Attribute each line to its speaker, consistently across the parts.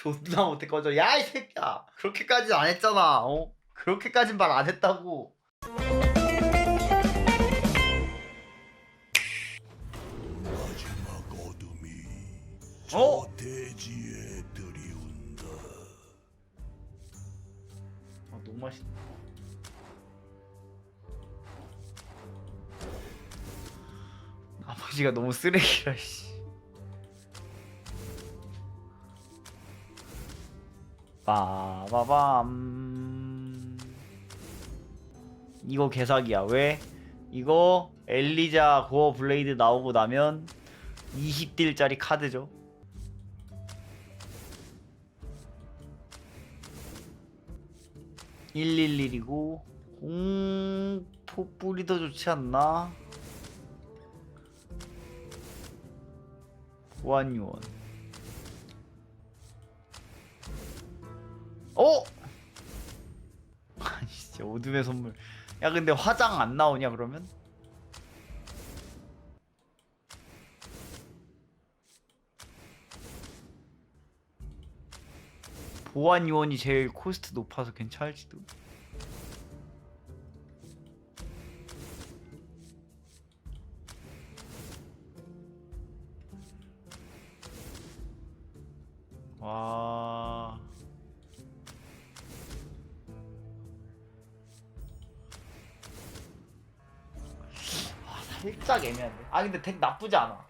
Speaker 1: 존나 못해 꺼져. 야 이 새끼야. 그렇게까지 안 했잖아. 어? 그렇게까진 말 안 했다고.
Speaker 2: 마지막 어둠이
Speaker 1: 어?
Speaker 2: 저 대지에 들이운다.
Speaker 1: 아 너무 맛있다. 아버지가 너무 쓰레기라 씨 빠바밤 이거 개사기야 왜? 이거 엘리자 고어 블레이드 나오고 나면 20딜짜리 카드죠 111이고 공포 뿌리 더 좋지 않나? 보안요원 어? 진짜 어둠의 선물 야 근데 화장 안 나오냐 그러면? 보안 요원이 제일 코스트 높아서 괜찮을지도. 살짝 애매한데. 아 근데 덱 나쁘지 않아.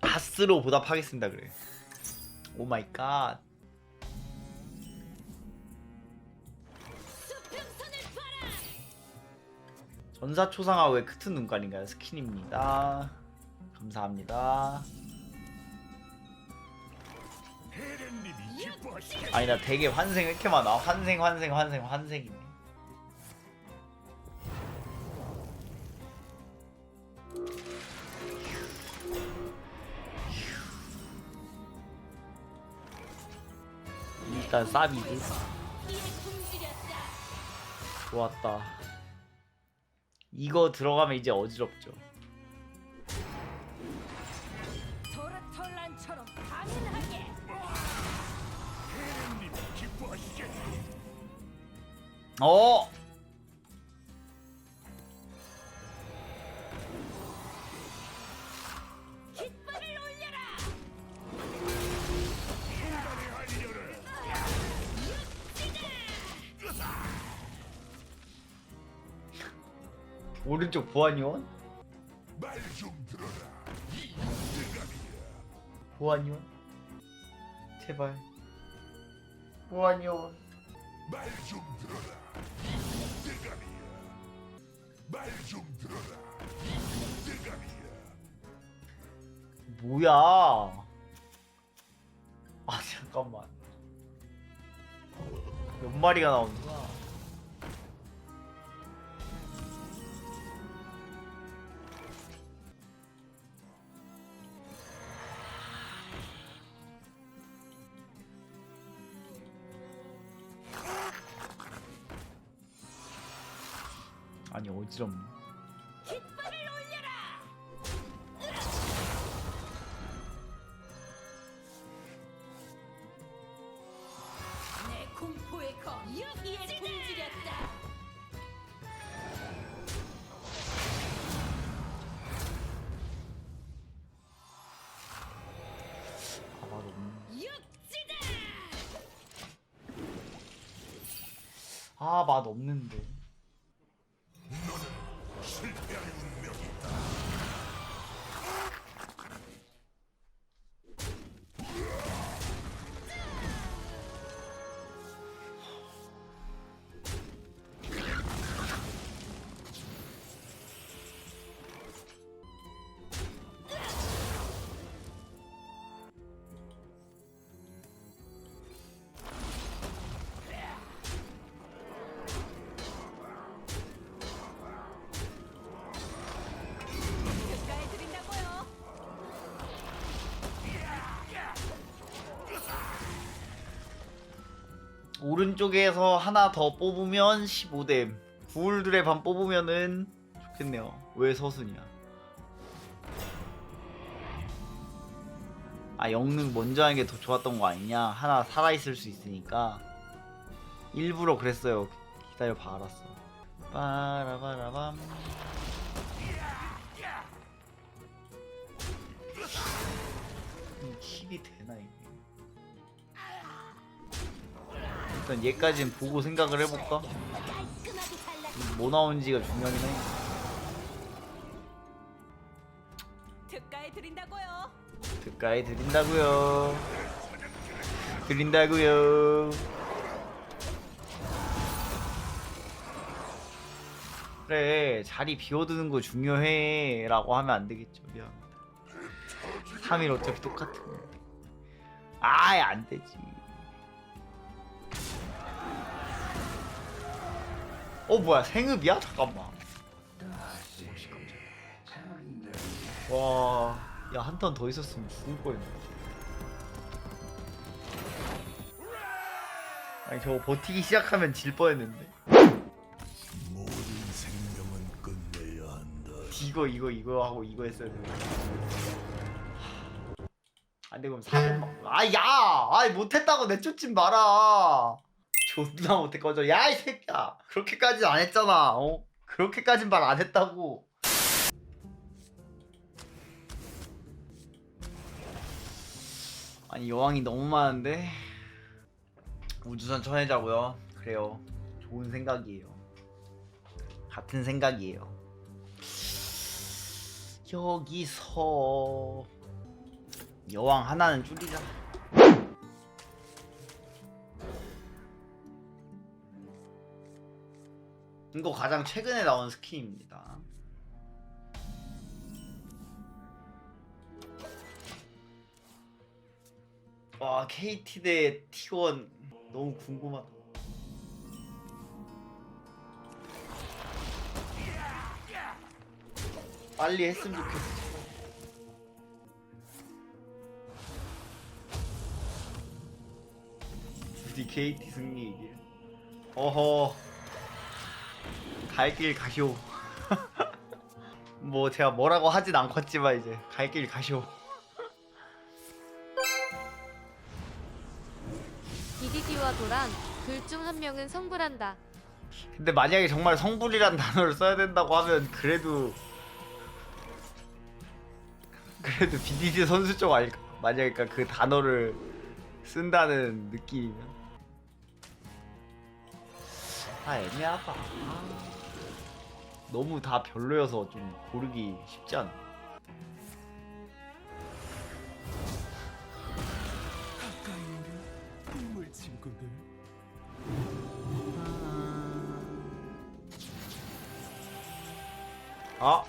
Speaker 1: 아스로 보답하겠습니다 그래. 오 마이 갓. 전사 초상화 왜 크튼 눈깔인가요? 스킨입니다. 감사합니다. 아니 나 되게 환생 왜 이렇게 많아? 환생 환생 환생 환생이네. 일단 사비드 좋았다. 이거 들어가면 이제 어지럽죠.
Speaker 2: 기뻐하시게
Speaker 1: 어. 오른쪽 보안요원?
Speaker 2: 말 좀 들어라.
Speaker 1: 보안요원? 제발. 보안요원.
Speaker 2: 말 좀 들어라. 대감이야. 말 좀 들어라. 대감이야.
Speaker 1: 뭐야? 아 잠깐만. 몇 마리가 나오는 아니 어지럽네.
Speaker 3: 깃발을 올려라 내 공포의 검 여기에 굶주렸다
Speaker 1: 아 맛없네.
Speaker 3: 육지다
Speaker 1: 아 맛 없는데. 오른쪽에서 하나 더 뽑으면 15댐. 구울들의 반 뽑으면은 좋겠네요. 왜 서순이야? 아 영능 먼저 하는 게 더 좋았던 거 아니냐 하나 살아있을 수 있으니까 일부러 그랬어요 기다려 봐 알았어 빠라바라밤 음, 힐이 되나 일단 얘까지는 보고 생각을 해볼까? 뭐 나온지가 중요하긴 해.
Speaker 3: 특가해 드린다고요.
Speaker 1: 특가에 드린다고요. 드린다고요. 그래 자리 비워두는 거 중요해 라고 하면 안 되겠죠. 미안합니다. 3일 어차피 똑같은 거. 아예 안 되지 어 뭐야 생읍이야? 잠깐만 와, 야 한 턴 더 있었으면 죽을 뻔했네. 아니 저거 버티기 시작하면 질 뻔했는데.
Speaker 2: 모든 생명은 끝내야 한다.
Speaker 1: 이거 이거 이거 하고 이거 했어야 돼. 안돼 그럼 4점 막. 아 야, 아이 못했다고 내쫓지 마라. 존나 못해 꺼져. 야 이 새끼야. 그렇게까지 안 했잖아. 어? 그렇게까진 말 안 했다고. 아니 여왕이 너무 많은데 우주선 쳐내자고요. 그래요. 좋은 생각이에요. 같은 생각이에요. 여기서 여왕 하나는 줄이자. 이거 가장 최근에 나온 스킨입니다. 와 KT 대 T1 너무 궁금하다. 빨리 했으면 좋겠어. 부디 KT 승리이길. 어허. 갈 길 가시오. 뭐 제가 뭐라고 하진 않겠지만 이제 갈 길 가시오.
Speaker 4: BDD와 도란 둘 중 한 명은 성불한다.
Speaker 1: 근데 만약에 정말 성불이란 단어를 써야 된다고 하면 그래도 그래도 BDD 선수 쪽 아닐까? 만약에 그러니까 그 단어를 쓴다는 느낌이면 아 애매하다. 아, 너무 다 별로여서 좀 고르기 쉽지 않아. 아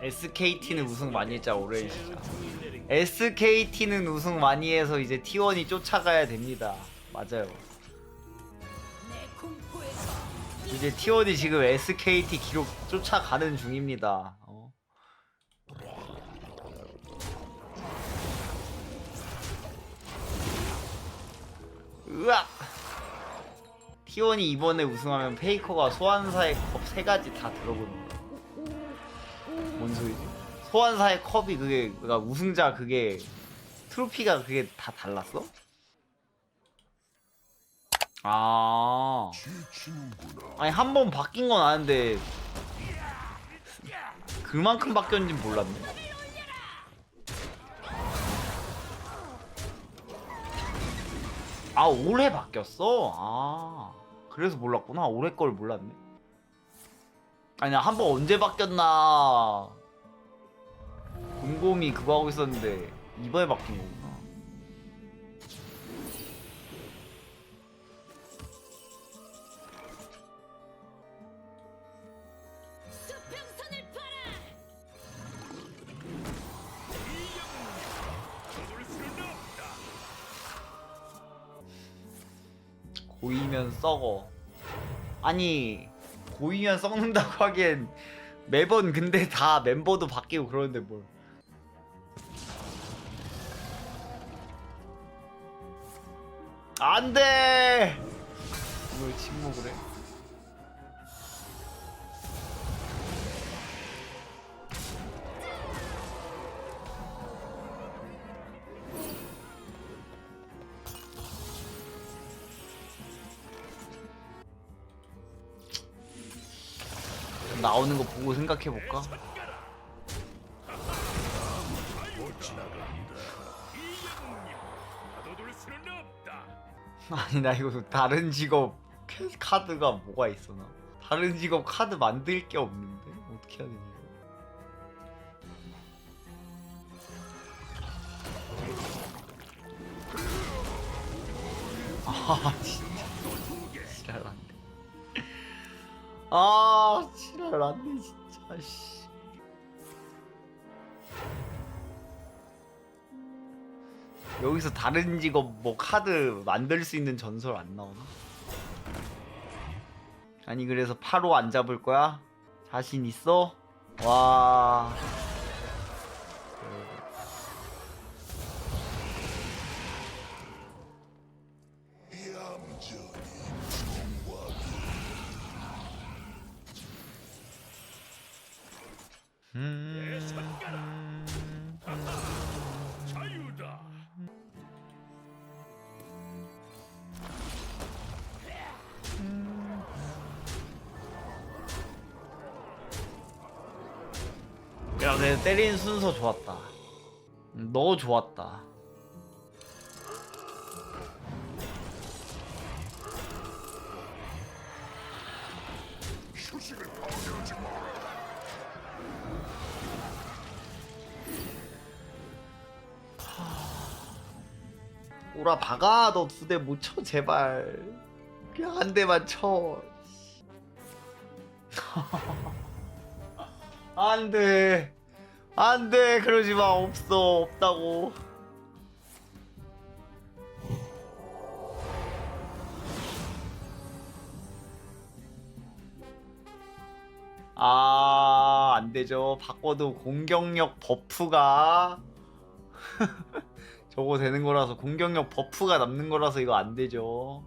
Speaker 1: SKT는 우승 많이 했자 올해 진짜. SKT는 우승 많이 해서 이제 T1이 쫓아가야 됩니다. 맞아요. 이제 T1이 지금 SKT 기록 쫓아가는 중입니다. 어. 으악! T1이 이번에 우승하면 페이커가 소환사의 컵세 가지 다 들어보는 거야. 소환사의 컵이 그게 그러니까 우승자 그게 트로피가 그게 다 달랐어? 아. 아니 한 번 바뀐 건 아는데 그만큼 바뀌었는지 몰랐네. 아 올해 바뀌었어? 아 그래서 몰랐구나. 올해 걸 몰랐네. 아니 한 번 언제 바뀌었나 곰곰이 그거 하고 있었는데 이번에 바뀐 거구나. 고이면 썩어. 아니 고이면 썩는다고 하기엔 매번 근데 다 멤버도 바뀌고 그러는데 뭘. 안돼. 왜 침묵을 해? 나오는 거 보고 생각해 볼까? 아니 나 이거 다른 직업 카드가 뭐가 있어 나? 다른 직업 카드 만들 게 없는데? 어떻게 해야 이거 아 진짜. 지랄 안돼. 아 지랄 안돼 진짜. 씨 여기서 다른 직업 뭐 카드 만들 수 있는 전설 안 나오나? 아니 그래서 파로 안 잡을 거야? 자신 있어? 와. 야, 내 때리는 순서 좋았다. 음, 너 좋았다. 오라 박아 너 두 대 못 쳐 제발 그냥 한 대만 쳐 안돼 안돼 그러지 마. 없어 없다고. 아 안되죠. 바꿔도 공격력 버프가. 저거 되는 거라서 공격력 버프가 남는 거라서 이거 안되죠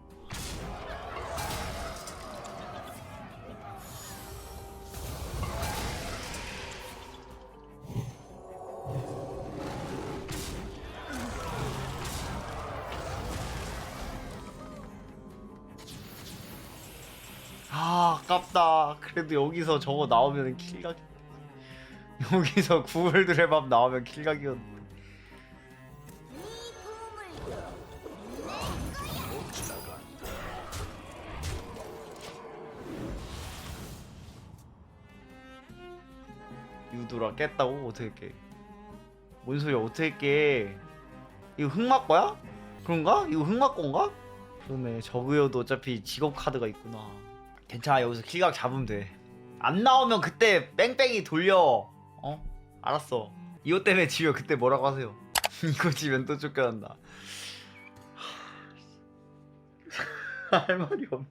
Speaker 1: 아 아깝다 그래도 여기서 저거 나오면 킬각 여기서 구글 드랩업 나오면 킬각이었는데 유도라 깼다고? 어떻게 깨? 뭔 소리야 어떻게 깨? 이거 흑막 거야? 그런가? 이거 흑막 건가? 그러네 저그여도 어차피 직업 카드가 있구나 괜찮아 여기서 킬각 잡으면 돼안 나오면 그때 뺑뺑이 돌려. 어? 알았어. 이거 때문에 지면 그때 뭐라고 하세요? 이거 지면 또 쫓겨난다. 할 말이 없네.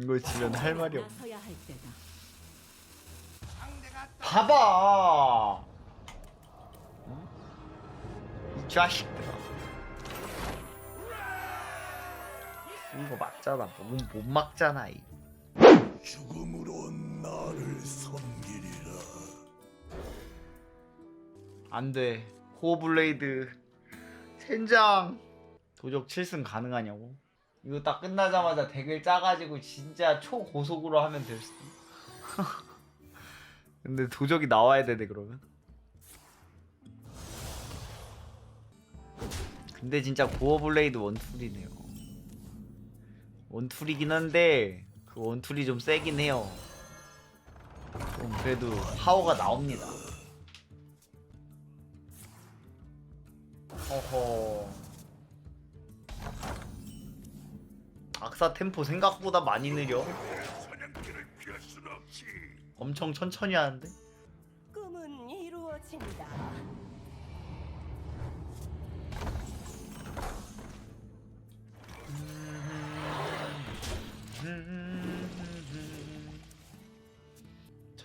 Speaker 1: 이거 지면 할 말이 없네.
Speaker 3: 나서야 할 때다.
Speaker 1: 봐봐! 어? 이 자식들아 이거 맞잖아. 못, 못 막잖아 이.
Speaker 2: 죽음으로 나를 섬기리라.
Speaker 1: 안 돼. 호블레이드. 젠장! 도적 7승 가능하냐고? 이거 딱 끝나자마자 덱을 짜가지고 진짜 초고속으로 하면 될 수도 근데 도적이 나와야 되네 그러면? 근데 진짜 고어블레이드 원툴이네요 원툴이긴 한데 그 원툴이 좀 세긴 해요 좀 그래도 파워가 나옵니다 어허. 악사 템포 생각보다 많이 느려. 엄청 천천히 하는데.
Speaker 3: 꿈은 이루어진다.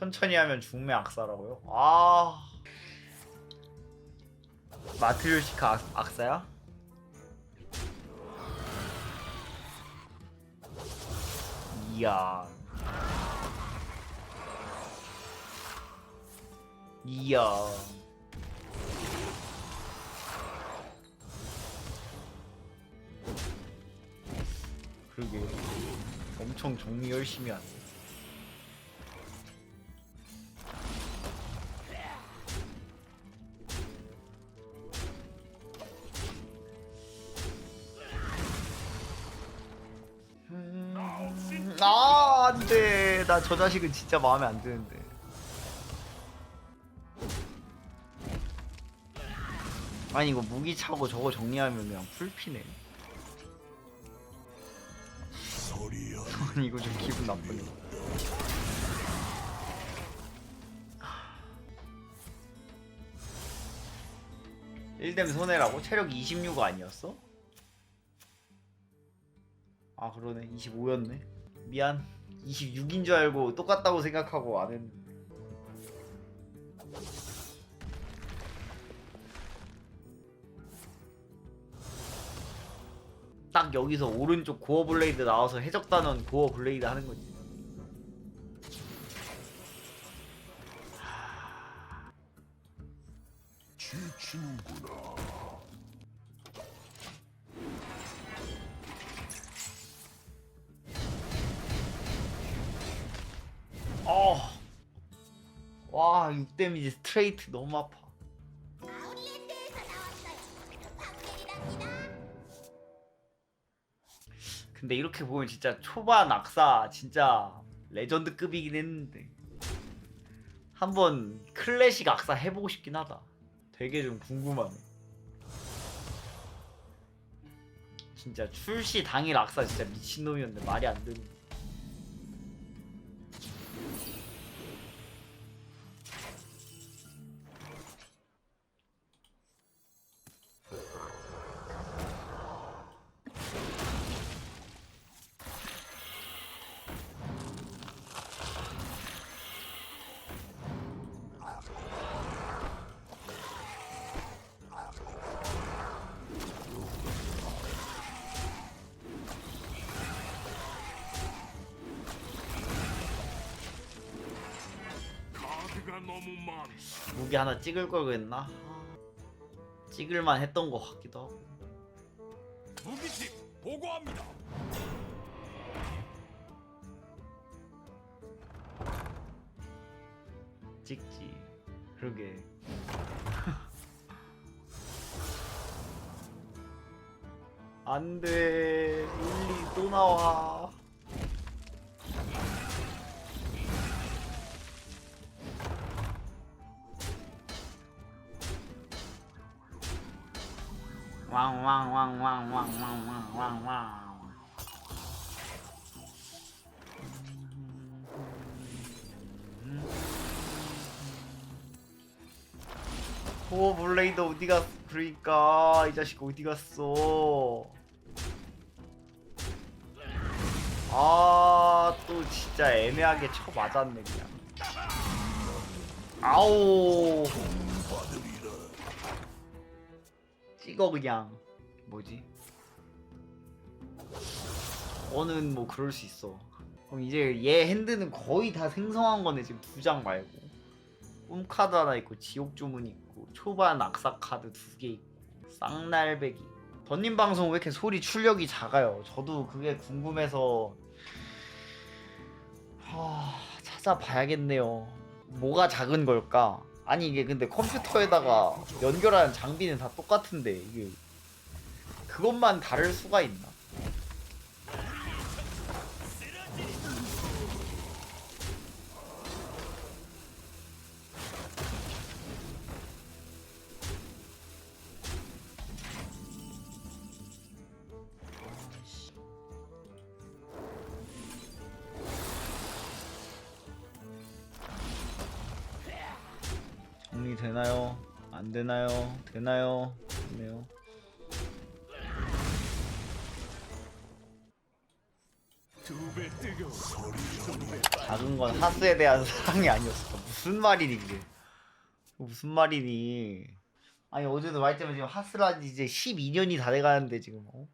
Speaker 1: 천천히 하면 중매 악사라고요? 아. 마트리오시카 악, 악사야? 이야. 이야. 그러게. 엄청 정리 열심히 하네. 돼. 나저 자식은 진짜 마음에 안 드는데. 아니, 이거 무기 차고 저거 정리하면 그냥 풀피네. 아니, 이거 좀 기분 나쁘네. 일뎀 손해라고? 체력 26 아니었어? 아 그러네 25였네 미안 26인 줄 알고 똑같다고 생각하고 안 했는데 딱 여기서 오른쪽 고어 블레이드 나와서 해적단원 고어 블레이드 하는 거지 데미지 스트레이트 너무 아파. 근데 이렇게 보면 진짜 초반 악사 진짜 레전드급이긴 했는데 한번 클래식 악사 해보고 싶긴 하다. 되게 좀 궁금하네. 진짜 출시 당일 악사 진짜 미친놈이었는데 말이 안 되는.
Speaker 2: 무.
Speaker 1: 무기 하나 찍을 걸 그랬나? 찍을만 했던 것 같기도 하고
Speaker 2: 무기직 보고합니다.
Speaker 1: 찍지 그러게 안돼 릴리 또 나와 왕왕왕왕왕왕왕왕왕 오 블레이드 어디 갔? 그러니까 이 자식 어디 갔어? 아 또 진짜 애매하게 쳐 맞았네 그냥. 아오. 찍어 그냥 뭐지? 어는 뭐 그럴 수 있어. 그럼 이제 얘 핸드는 거의 다 생성한 거네 지금 두 장 말고. 꿈 카드 하나 있고 지옥 주문 있고 초반 악사 카드 두 개 있고 쌍날배기. 던님 방송 왜 이렇게 소리 출력이 작아요? 저도 그게 궁금해서 하... 찾아봐야겠네요. 뭐가 작은 걸까? 아니 이게 근데 컴퓨터에다가 연결하는 장비는 다 똑같은데 이게 그것만 다를 수가 있나? 되나요? 안 되나요? 되나요?
Speaker 2: 뜨거워.
Speaker 1: 작은 건 하스에 대한 사랑이 아니었어. 무슨 말이니 그게? 무슨 말이니? 아니 어제도 말했지만 지금 하스란 지 이제 12년이 다 돼가는데 지금 어?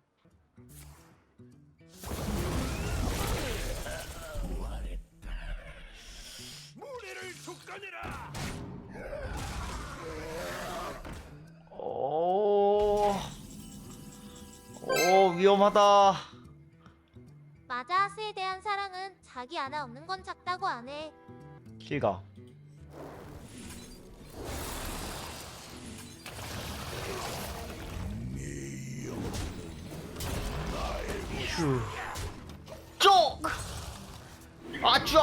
Speaker 1: 위험하다
Speaker 5: 마자하스에 대한 사랑은 자기 하나 없는 건 작다고 안 해.
Speaker 1: 킬가 휴 쪽! 아쭈!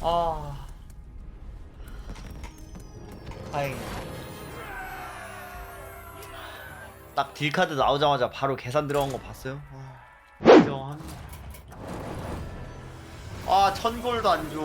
Speaker 1: 아 다행이다 딱 딜카드 나오자마자 바로 계산 들어간 거 봤어요? 와, 인정합니다 아 천 골도 안 줘.